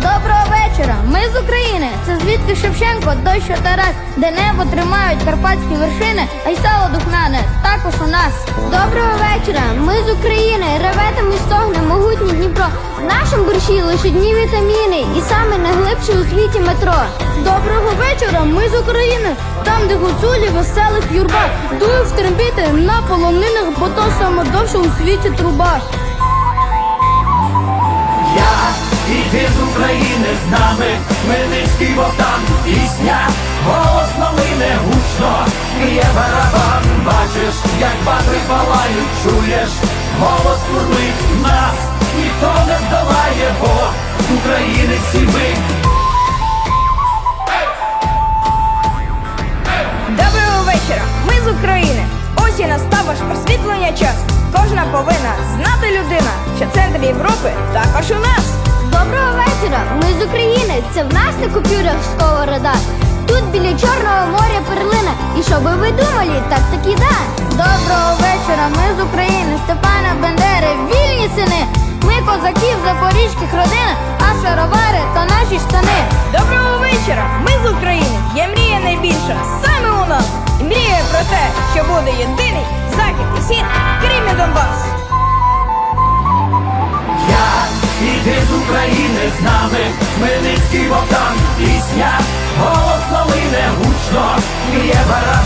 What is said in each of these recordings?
Доброго вечора! Ми з України. Це звідки Шевченко, дощ Тарас, де небо тримають карпатські вершини, а й сало духмяне також у нас. Доброго вечора! Ми з України. Реве там і стогне могутній Дніпро. В нашому борщі лише дні вітаміни і саме найглибше у світі метро. Доброго вечора! Ми з України. Там, де гуцулі веселих юрба, дує в на полонинах, бо то саме довше у світі труба. З нами, Хмельницький Богдан, пісня, голос новини гучно, є барабан, бачиш, як батри палають, чуєш, голос сурмить нас, ніхто не здолає, бо з України всі ми. Доброго вечора! Ми з України. Ось і настав ваш просвітлення час. Кожна повинна знати людина, що центр Європи також у нас. Доброго вечора! Ми з України. Це в нас на купюрах сковорода. Тут біля Чорного моря перлина. І що би ви думали, так таки да. Доброго вечора! Ми з України. Степана Бендери, вільні сини. Ми козаків запорізьких родина, а шаровари то наші штани. Доброго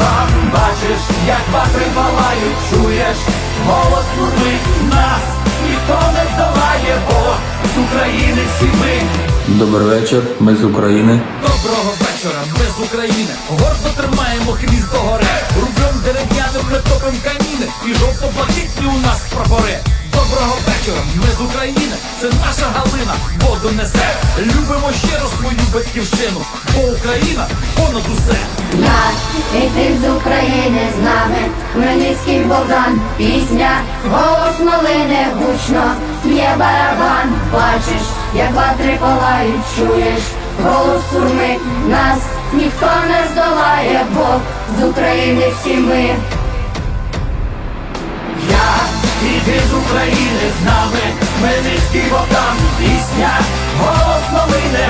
барабан, бачиш, як батри палають, чуєш, голос сурмить нас, ніхто не здолає, бо з України всі ми. Добрий вечір, ми з України. Доброго вечора, ми з України. Гордо тримаємо хвіст до гори. Рублем дерев'яним не топим каміни. І жовто-блакитні у нас прапори. Доброго вечора, ми з України. Це наша Галина, воду несе. Любимо щиро свою батьківщину, бо Україна понад усе. Я і ти з України з нами, Хмельницький Богдан, пісня, голос малини гучно, є барабан, бачиш, як ватри палають, чуєш, голос сурмить нас, ніхто не здолає, бо з України всі ми. Я і ти з України з нами, Хмельницький Богдан, пісня, голос новини